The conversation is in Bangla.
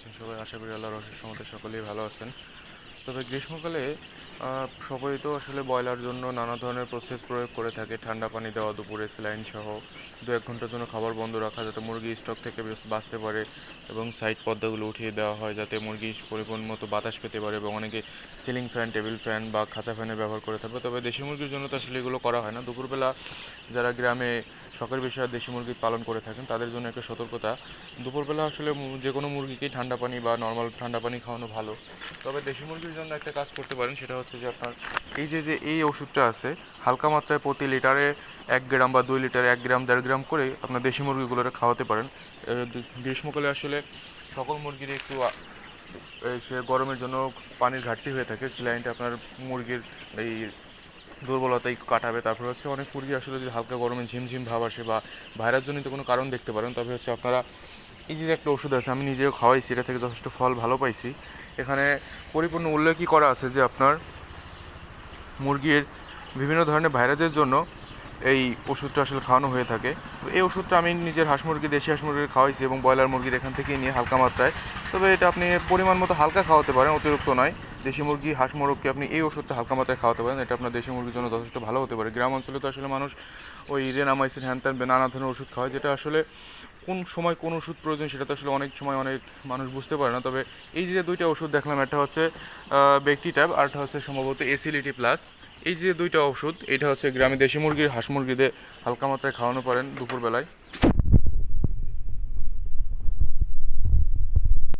আছেন সবাই। আশা করি আল্লাহর অশেষ সমতে সকলেই ভালো আছেন। তবে গ্রীষ্মকালে সবাই তো আসলে ব্রয়লার জন্য নানা ধরনের প্রসেস প্রয়োগ করে থাকে। ঠান্ডা পানি দেওয়া, দুপুরে স্যালাইন সহ দু এক ঘণ্টার জন্য খাবার বন্ধ রাখা যাতে মুরগি স্টক থেকে বাঁচতে পারে এবং সাইড পর্দাগুলো উঠিয়ে দেওয়া হয় যাতে মুরগি পরিপূর্ণ মতো বাতাস পেতে পারে এবং অনেকে সিলিং ফ্যান টেবিল ফ্যান বা খাঁচা ফ্যানের ব্যবহার করে থাকবে তবে দেশি মুরগির জন্য তো আসলে এগুলো করা হয় না। দুপুরবেলা যারা গ্রামে শখের বিষয়ে দেশি মুরগি পালন করে থাকেন, তাদের জন্য একটা সতর্কতা। দুপুরবেলা আসলে যে কোনো মুরগিকেই ঠান্ডা পানি বা নর্মাল ঠান্ডা পানি খাওয়ানো ভালো। তবে দেশি মুরগির জন্য একটা কাজ করতে পারেন, সেটা হচ্ছে যে আপনার এই যে যে এই ওষুধটা আছে, হালকা মাত্রায় প্রতি লিটারে এক গ্রাম বা দুই লিটারে এক গ্রাম, দেড় গ্রাম করে আপনার দেশি মুরগিগুলোরে খাওয়াতে পারেন। গ্রীষ্মকালে আসলে সকল মুরগির একটু সে গরমের জন্য পানির ঘাটতি হয়ে থাকে স্যালাইনটা আপনার মুরগির এই দুর্বলতাই কাটাবে। তারপর হচ্ছে অনেক মুরগি আসলে যদি হালকা গরমে ঝিমঝিম ভাব আসে বা ভাইরাস জনিত কোনো কারণ দেখতে পারেন, তবে হচ্ছে আপনারা এই যে একটা ওষুধ আছে, আমি নিজেও খাওয়াইছি, এটা থেকে যথেষ্ট ফল ভালো পাইছি। এখানে পরিপূর্ণ উল্লেখই করা আছে যে আপনার মুরগির বিভিন্ন ধরনের ভাইরাসের জন্য এই ওষুধটা আসলে খাওয়ানো হয়ে থাকে। এই ওষুধটা আমি নিজের হাঁস মুরগি, দেশি হাঁস মুরগি খাওয়াইছি এবং ব্রয়লার মুরগির এখান থেকেই নিয়ে হালকা মাত্রায়। তবে এটা আপনি পরিমাণ মতো হালকা খাওয়াতে পারেন, অতিরিক্ত নয়। দেশি মুরগি, হাঁস মুরগকে আপনি এই ওষুধটা হালকা মাত্রায় খাওয়াতে পারেন। এটা আপনার দেশি মুরগির জন্য যথেষ্ট ভালো হতে পারে। গ্রাম অঞ্চলে তো আসলে মানুষ ওই রেনামাইসিন, হ্যান ত্যান, নানা ধরনের ওষুধ খাওয়ায়, যেটা আসলে কোন সময় কোন ওষুধ প্রয়োজন সেটা তো আসলে অনেক সময় অনেক মানুষ বুঝতে পারে না। তবে এই যে দুইটা ওষুধ দেখলাম, একটা হচ্ছে বেকটি ট্যাব আরটা হচ্ছে সম্ভবত এসিলিটি প্লাস এই যে দুইটা ওষুধ, এটা হচ্ছে গ্রামে দেশি মুরগির হাঁস মুরগিদের হালকা মাত্রায় খাওয়ানো পারেন দুপুরবেলায়।